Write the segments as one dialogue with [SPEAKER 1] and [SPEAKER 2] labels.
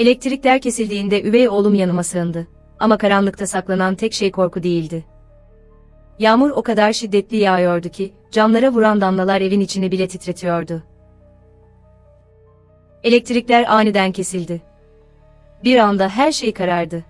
[SPEAKER 1] Elektrikler kesildiğinde üvey oğlum yanıma sığındı. Ama karanlıkta saklanan tek şey korku değildi. Yağmur o kadar şiddetli yağıyordu ki, camlara vuran damlalar evin içini bile titretiyordu. Elektrikler aniden kesildi. Bir anda her şey karardı.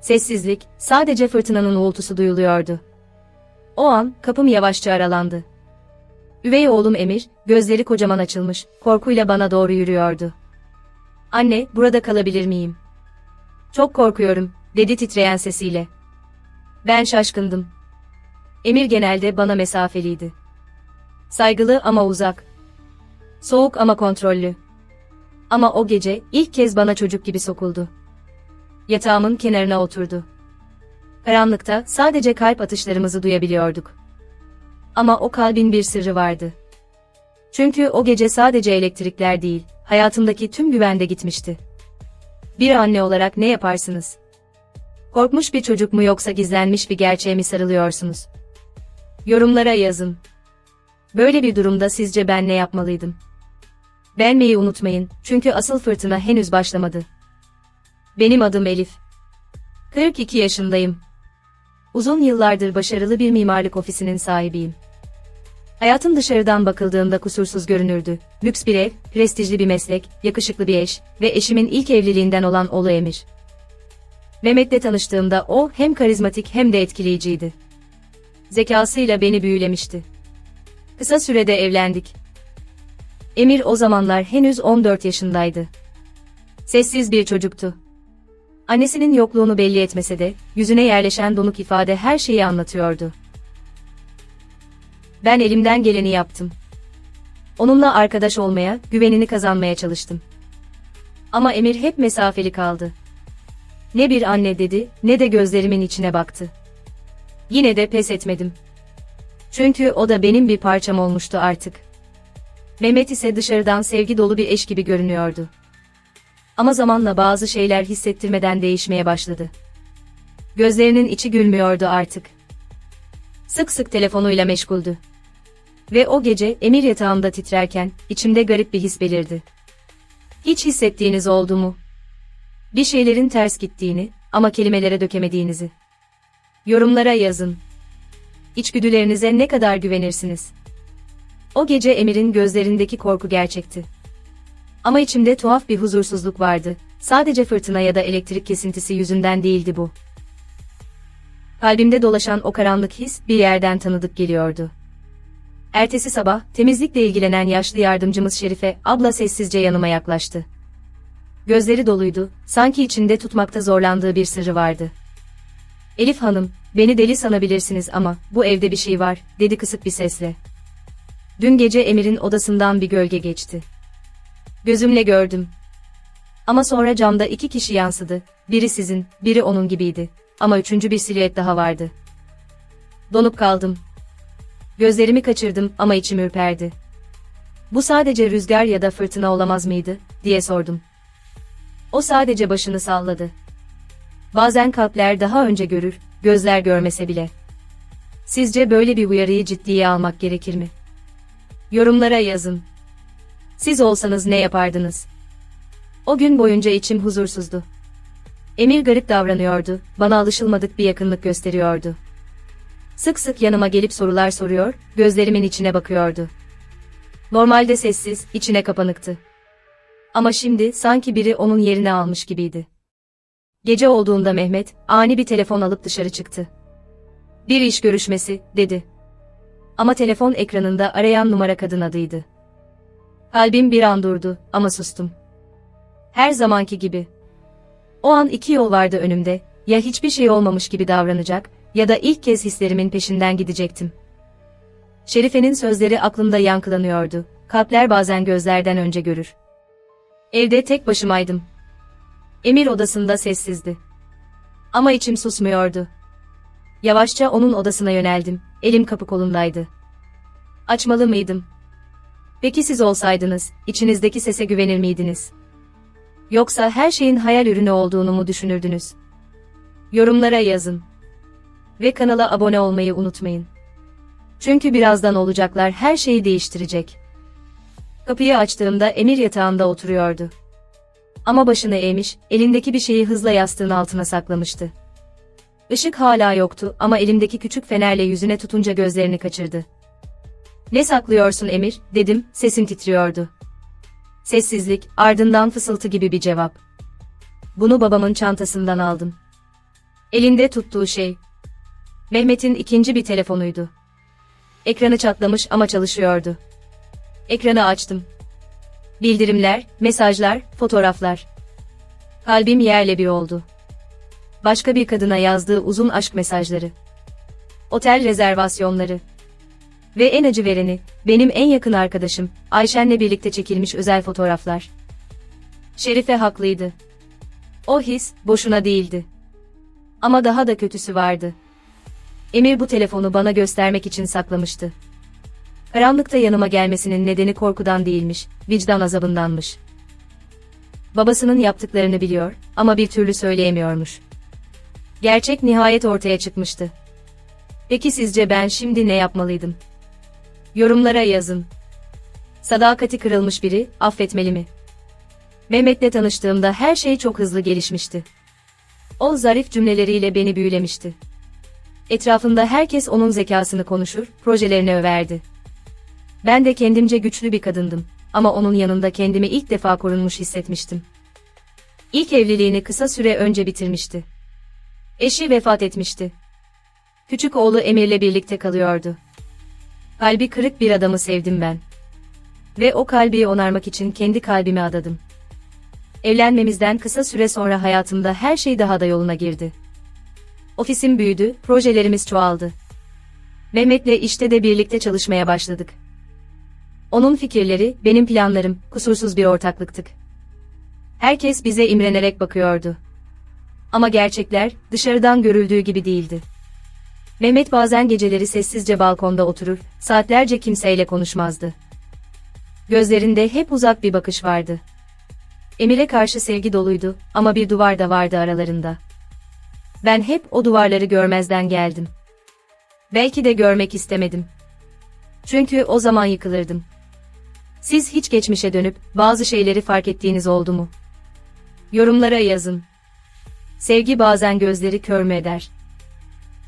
[SPEAKER 1] Sessizlik, sadece fırtınanın uğultusu duyuluyordu. O an, kapım yavaşça aralandı. Üvey oğlum Emir, gözleri kocaman açılmış, korkuyla bana doğru yürüyordu. Anne, burada kalabilir miyim? Çok korkuyorum, dedi titreyen sesiyle. Ben şaşkındım. Emir genelde bana mesafeliydi. Saygılı ama uzak. Soğuk ama kontrollü. Ama o gece ilk kez bana çocuk gibi sokuldu. Yatağımın kenarına oturdu. Karanlıkta sadece kalp atışlarımızı duyabiliyorduk. Ama o kalbin bir sırrı vardı. Çünkü o gece sadece elektrikler değil, hayatımdaki tüm güvende gitmişti. Bir anne olarak ne yaparsınız? Korkmuş bir çocuk mu yoksa gizlenmiş bir gerçeğe mi sarılıyorsunuz? Yorumlara yazın. Böyle bir durumda sizce ben ne yapmalıydım? Beğenmeyi unutmayın, çünkü asıl fırtına henüz başlamadı. Benim adım Elif. 42 yaşındayım. Uzun yıllardır başarılı bir mimarlık ofisinin sahibiyim. Hayatım dışarıdan bakıldığında kusursuz görünürdü. Lüks bir ev, prestijli bir meslek, yakışıklı bir eş ve eşimin ilk evliliğinden olan oğlu Emir. Mehmet'le tanıştığımda o hem karizmatik hem de etkileyiciydi. Zekasıyla beni büyülemişti. Kısa sürede evlendik. Emir o zamanlar henüz 14 yaşındaydı. Sessiz bir çocuktu. Annesinin yokluğunu belli etmese de, yüzüne yerleşen donuk ifade her şeyi anlatıyordu. Ben elimden geleni yaptım. Onunla arkadaş olmaya, güvenini kazanmaya çalıştım. Ama Emir hep mesafeli kaldı. Ne bir anne dedi, ne de gözlerimin içine baktı. Yine de pes etmedim. Çünkü o da benim bir parçam olmuştu artık. Mehmet ise dışarıdan sevgi dolu bir eş gibi görünüyordu. Ama zamanla bazı şeyler hissettirmeden değişmeye başladı. Gözlerinin içi gülmüyordu artık. Sık sık telefonuyla meşguldü. Ve o gece emir yatağımda titrerken içimde garip bir his belirdi. Hiç hissettiğiniz oldu mu? Bir şeylerin ters gittiğini ama kelimelere dökemediğinizi. Yorumlara yazın. İçgüdülerinize ne kadar güvenirsiniz? O gece Emir'in gözlerindeki korku gerçekti. Ama içimde tuhaf bir huzursuzluk vardı. Sadece fırtına ya da elektrik kesintisi yüzünden değildi bu. Kalbimde dolaşan o karanlık his bir yerden tanıdık geliyordu. Ertesi sabah temizlikle ilgilenen yaşlı yardımcımız Şerife abla sessizce yanıma yaklaştı. Gözleri doluydu, sanki içinde tutmakta zorlandığı bir sırrı vardı. Elif Hanım, beni deli sanabilirsiniz ama bu evde bir şey var, dedi kısık bir sesle. Dün gece Emir'in odasından bir gölge geçti. Gözümle gördüm. Ama sonra camda iki kişi yansıdı. Biri sizin, biri onun gibiydi. Ama üçüncü bir silüet daha vardı. Donup kaldım. Gözlerimi kaçırdım ama içim ürperdi. Bu sadece rüzgar ya da fırtına olamaz mıydı, diye sordum. O sadece başını salladı. Bazen kalpler daha önce görür, gözler görmese bile. Sizce böyle bir uyarıyı ciddiye almak gerekir mi? Yorumlara yazın. Siz olsanız ne yapardınız? O gün boyunca içim huzursuzdu. Emir garip davranıyordu, bana alışılmadık bir yakınlık gösteriyordu. Sık sık yanıma gelip sorular soruyor, gözlerimin içine bakıyordu. Normalde sessiz, içine kapanıktı. Ama şimdi sanki biri onun yerini almış gibiydi. Gece olduğunda Mehmet, ani bir telefon alıp dışarı çıktı. Bir iş görüşmesi, dedi. Ama telefon ekranında arayan numara kadın adıydı. Kalbim bir an durdu ama sustum. Her zamanki gibi. O an iki yol vardı önümde, ya hiçbir şey olmamış gibi davranacak ya da ilk kez hislerimin peşinden gidecektim. Şerife'nin sözleri aklımda yankılanıyordu. Kalpler bazen gözlerden önce görür. Evde tek başımaydım. Emir odasında sessizdi. Ama içim susmuyordu. Yavaşça onun odasına yöneldim. Elim kapı kolundaydı. Açmalı mıydım? Peki siz olsaydınız, içinizdeki sese güvenir miydiniz? Yoksa her şeyin hayal ürünü olduğunu mu düşünürdünüz? Yorumlara yazın. Ve kanala abone olmayı unutmayın. Çünkü birazdan olacaklar her şeyi değiştirecek. Kapıyı açtığımda Emir yatağında oturuyordu. Ama başını eğmiş, elindeki bir şeyi hızla yastığın altına saklamıştı. Işık hala yoktu ama elimdeki küçük fenerle yüzüne tutunca gözlerini kaçırdı. Ne saklıyorsun Emir, dedim, sesim titriyordu. Sessizlik, ardından fısıltı gibi bir cevap. Bunu babamın çantasından aldım. Elinde tuttuğu şey. Mehmet'in ikinci bir telefonuydu. Ekranı çatlamış ama çalışıyordu. Ekranı açtım. Bildirimler, mesajlar, fotoğraflar. Kalbim yerle bir oldu. Başka bir kadına yazdığı uzun aşk mesajları. Otel rezervasyonları. Ve en acı vereni, benim en yakın arkadaşım, Ayşen'le birlikte çekilmiş özel fotoğraflar. Şerife haklıydı. O his, boşuna değildi. Ama daha da kötüsü vardı. Emir bu telefonu bana göstermek için saklamıştı. Karanlıkta yanıma gelmesinin nedeni korkudan değilmiş, vicdan azabındanmış. Babasının yaptıklarını biliyor ama bir türlü söyleyemiyormuş. Gerçek nihayet ortaya çıkmıştı. Peki sizce ben şimdi ne yapmalıydım? Yorumlara yazın. Sadakati kırılmış biri, affetmeli mi? Mehmet'le tanıştığımda her şey çok hızlı gelişmişti. O zarif cümleleriyle beni büyülemişti. Etrafında herkes onun zekasını konuşur, projelerini överdi. Ben de kendimce güçlü bir kadındım ama onun yanında kendimi ilk defa korunmuş hissetmiştim. İlk evliliğini kısa süre önce bitirmişti. Eşi vefat etmişti. Küçük oğlu Emir'le birlikte kalıyordu. Kalbi kırık bir adamı sevdim ben. Ve o kalbi onarmak için kendi kalbimi adadım. Evlenmemizden kısa süre sonra hayatımda her şey daha da yoluna girdi. Ofisim büyüdü, projelerimiz çoğaldı. Mehmet'le işte de birlikte çalışmaya başladık. Onun fikirleri, benim planlarım, kusursuz bir ortaklıktık. Herkes bize imrenerek bakıyordu. Ama gerçekler, dışarıdan görüldüğü gibi değildi. Mehmet bazen geceleri sessizce balkonda oturur, saatlerce kimseyle konuşmazdı. Gözlerinde hep uzak bir bakış vardı. Emir'e karşı sevgi doluydu ama bir duvar da vardı aralarında. Ben hep o duvarları görmezden geldim. Belki de görmek istemedim. Çünkü o zaman yıkılırdım. Siz hiç geçmişe dönüp bazı şeyleri fark ettiğiniz oldu mu? Yorumlara yazın. Sevgi bazen gözleri kör mü eder?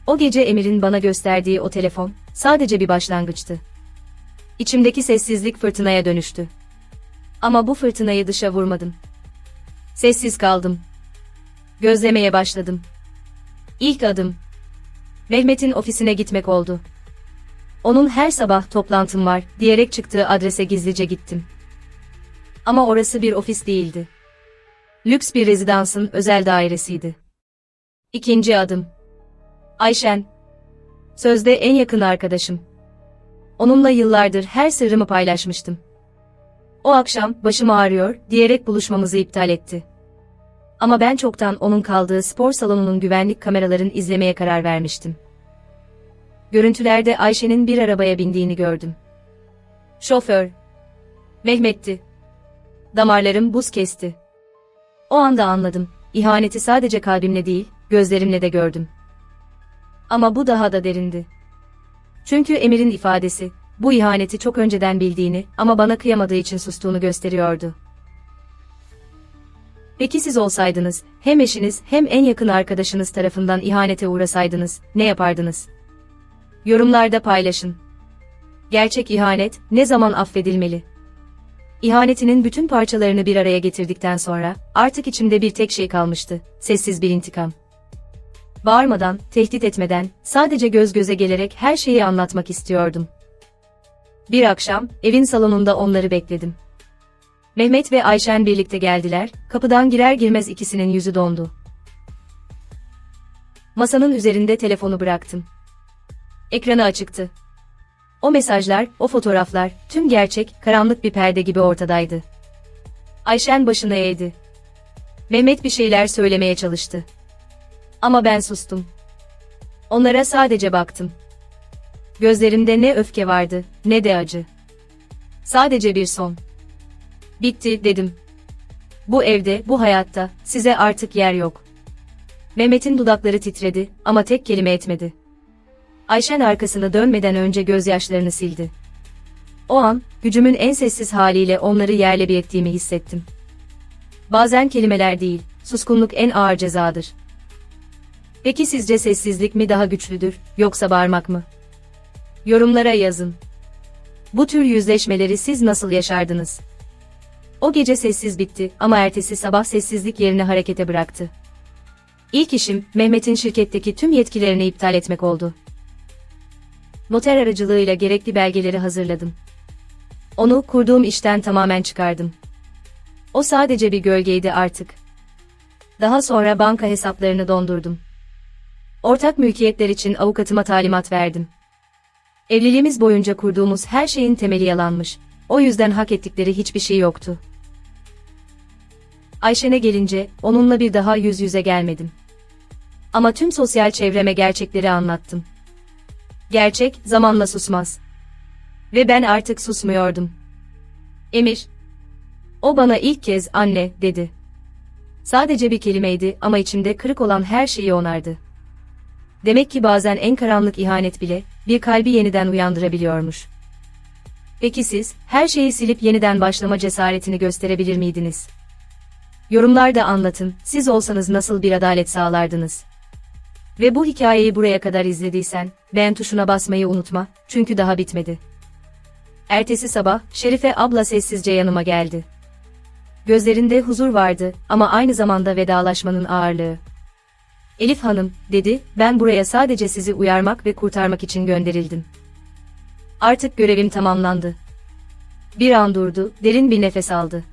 [SPEAKER 1] O gece Emir'in bana gösterdiği o telefon sadece bir başlangıçtı. İçimdeki sessizlik fırtınaya dönüştü. Ama bu fırtınayı dışa vurmadım. Sessiz kaldım. Gözlemeye başladım. İlk adım Mehmet'in ofisine gitmek oldu. Onun her sabah toplantım var diyerek çıktığı adrese gizlice gittim. Ama orası bir ofis değildi. Lüks bir rezidansın özel dairesiydi. İkinci adım. Ayşen. Sözde en yakın arkadaşım. Onunla yıllardır her sırrımı paylaşmıştım. O akşam başım ağrıyor diyerek buluşmamızı iptal etti. Ama ben çoktan onun kaldığı spor salonunun güvenlik kameraların izlemeye karar vermiştim. Görüntülerde Ayşe'nin bir arabaya bindiğini gördüm. Şoför. Mehmet'ti. Damarlarım buz kesti. O anda anladım. İhaneti sadece kalbimle değil, gözlerimle de gördüm. Ama bu daha da derindi. Çünkü Emir'in ifadesi, bu ihaneti çok önceden bildiğini ama bana kıyamadığı için sustuğunu gösteriyordu. Peki siz olsaydınız, hem eşiniz hem en yakın arkadaşınız tarafından ihanete uğrasaydınız, ne yapardınız? Yorumlarda paylaşın. Gerçek ihanet ne zaman affedilmeli? İhanetinin bütün parçalarını bir araya getirdikten sonra artık içimde bir tek şey kalmıştı. Sessiz bir intikam. Bağırmadan, tehdit etmeden, sadece göz göze gelerek her şeyi anlatmak istiyordum. Bir akşam evin salonunda onları bekledim. Mehmet ve Ayşen birlikte geldiler. Kapıdan girer girmez ikisinin yüzü dondu. Masanın üzerinde telefonu bıraktım. Ekranı açıktı. O mesajlar, o fotoğraflar, tüm gerçek, karanlık bir perde gibi ortadaydı. Ayşen başını eğdi. Mehmet bir şeyler söylemeye çalıştı. Ama ben sustum. Onlara sadece baktım. Gözlerimde ne öfke vardı, ne de acı. Sadece bir son. Bitti, dedim. Bu evde, bu hayatta, size artık yer yok. Mehmet'in dudakları titredi ama tek kelime etmedi. Ayşen arkasını dönmeden önce gözyaşlarını sildi. O an, gücümün en sessiz haliyle onları yerle bir ettiğimi hissettim. Bazen kelimeler değil, suskunluk en ağır cezadır. Peki sizce sessizlik mi daha güçlüdür, yoksa bağırmak mı? Yorumlara yazın. Bu tür yüzleşmeleri siz nasıl yaşardınız? O gece sessiz bitti ama ertesi sabah sessizlik yerini harekete bıraktı. İlk işim, Mehmet'in şirketteki tüm yetkilerini iptal etmek oldu. Noter aracılığıyla gerekli belgeleri hazırladım. Onu kurduğum işten tamamen çıkardım. O sadece bir gölgeydi artık. Daha sonra banka hesaplarını dondurdum. Ortak mülkiyetler için avukatıma talimat verdim. Evliliğimiz boyunca kurduğumuz her şeyin temeli yalanmış. O yüzden hak ettikleri hiçbir şey yoktu. Ayşen'e gelince onunla bir daha yüz yüze gelmedim. Ama tüm sosyal çevreme gerçekleri anlattım. Gerçek zamanla susmaz. Ve ben artık susmuyordum. Emir. O bana ilk kez anne dedi. Sadece bir kelimeydi ama içimde kırık olan her şeyi onardı. Demek ki bazen en karanlık ihanet bile bir kalbi yeniden uyandırabiliyormuş. Peki siz her şeyi silip yeniden başlama cesaretini gösterebilir miydiniz? Yorumlarda anlatın, siz olsanız nasıl bir adalet sağlardınız? Ve bu hikayeyi buraya kadar izlediysen, beğen tuşuna basmayı unutma, çünkü daha bitmedi. Ertesi sabah, Şerife abla sessizce yanıma geldi. Gözlerinde huzur vardı ama aynı zamanda vedalaşmanın ağırlığı. Elif Hanım, dedi, ben buraya sadece sizi uyarmak ve kurtarmak için gönderildim. Artık görevim tamamlandı. Bir an durdu, derin bir nefes aldı.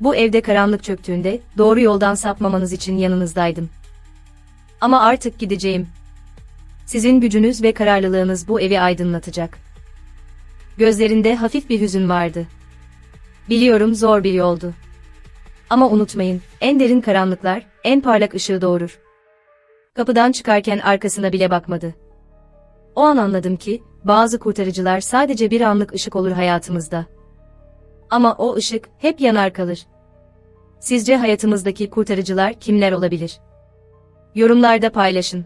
[SPEAKER 1] Bu evde karanlık çöktüğünde, doğru yoldan sapmamanız için yanınızdaydım. Ama artık gideceğim. Sizin gücünüz ve kararlılığınız bu evi aydınlatacak. Gözlerinde hafif bir hüzün vardı. Biliyorum zor bir yoldu. Ama unutmayın, en derin karanlıklar, en parlak ışığı doğurur. Kapıdan çıkarken arkasına bile bakmadı. O an anladım ki, bazı kurtarıcılar sadece bir anlık ışık olur hayatımızda. Ama o ışık hep yanar kalır. Sizce hayatımızdaki kurtarıcılar kimler olabilir? Yorumlarda paylaşın.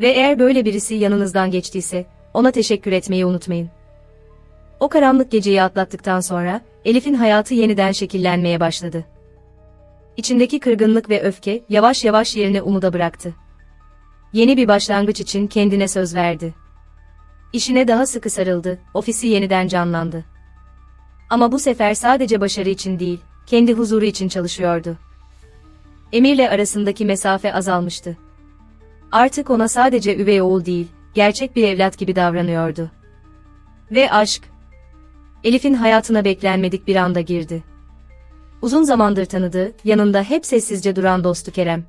[SPEAKER 1] Ve eğer böyle birisi yanınızdan geçtiyse, ona teşekkür etmeyi unutmayın. O karanlık geceyi atlattıktan sonra, Elif'in hayatı yeniden şekillenmeye başladı. İçindeki kırgınlık ve öfke, yavaş yavaş yerini umuda bıraktı. Yeni bir başlangıç için kendine söz verdi. İşine daha sıkı sarıldı, ofisi yeniden canlandı. Ama bu sefer sadece başarı için değil, kendi huzuru için çalışıyordu. Emir'le arasındaki mesafe azalmıştı. Artık ona sadece üvey oğul değil, gerçek bir evlat gibi davranıyordu. Ve aşk. Elif'in hayatına beklenmedik bir anda girdi. Uzun zamandır tanıdığı, yanında hep sessizce duran dostu Kerem.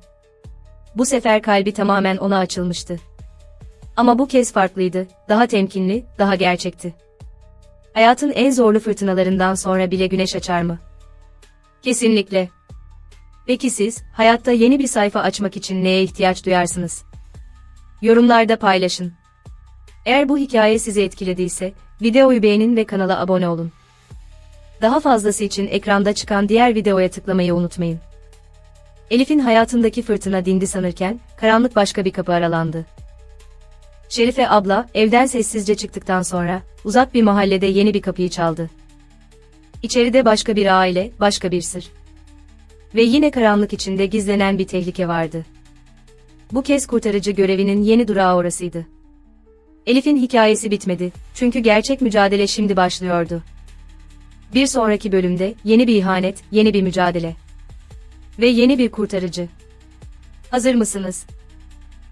[SPEAKER 1] Bu sefer kalbi tamamen ona açılmıştı. Ama bu kez farklıydı, daha temkinli, daha gerçekti. Hayatın en zorlu fırtınalarından sonra bile güneş açar mı? Kesinlikle. Peki siz, hayatta yeni bir sayfa açmak için neye ihtiyaç duyarsınız? Yorumlarda paylaşın. Eğer bu hikaye sizi etkilediyse, videoyu beğenin ve kanala abone olun. Daha fazlası için ekranda çıkan diğer videoya tıklamayı unutmayın. Elif'in hayatındaki fırtına dindi sanırken, karanlık başka bir kapı aralandı. Şerife abla, evden sessizce çıktıktan sonra, uzak bir mahallede yeni bir kapıyı çaldı. İçeride başka bir aile, başka bir sır. Ve yine karanlık içinde gizlenen bir tehlike vardı. Bu kez kurtarıcı görevinin yeni durağı orasıydı. Elif'in hikayesi bitmedi, çünkü gerçek mücadele şimdi başlıyordu. Bir sonraki bölümde, yeni bir ihanet, yeni bir mücadele. Ve yeni bir kurtarıcı. Hazır mısınız?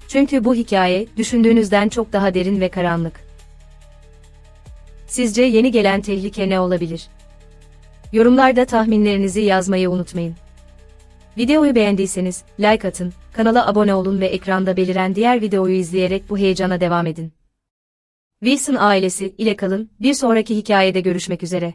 [SPEAKER 1] Çünkü bu hikaye, düşündüğünüzden çok daha derin ve karanlık. Sizce yeni gelen tehlike ne olabilir? Yorumlarda tahminlerinizi yazmayı unutmayın. Videoyu beğendiyseniz, like atın, kanala abone olun ve ekranda beliren diğer videoyu izleyerek bu heyecana devam edin. Wilson ailesi ile kalın, bir sonraki hikayede görüşmek üzere.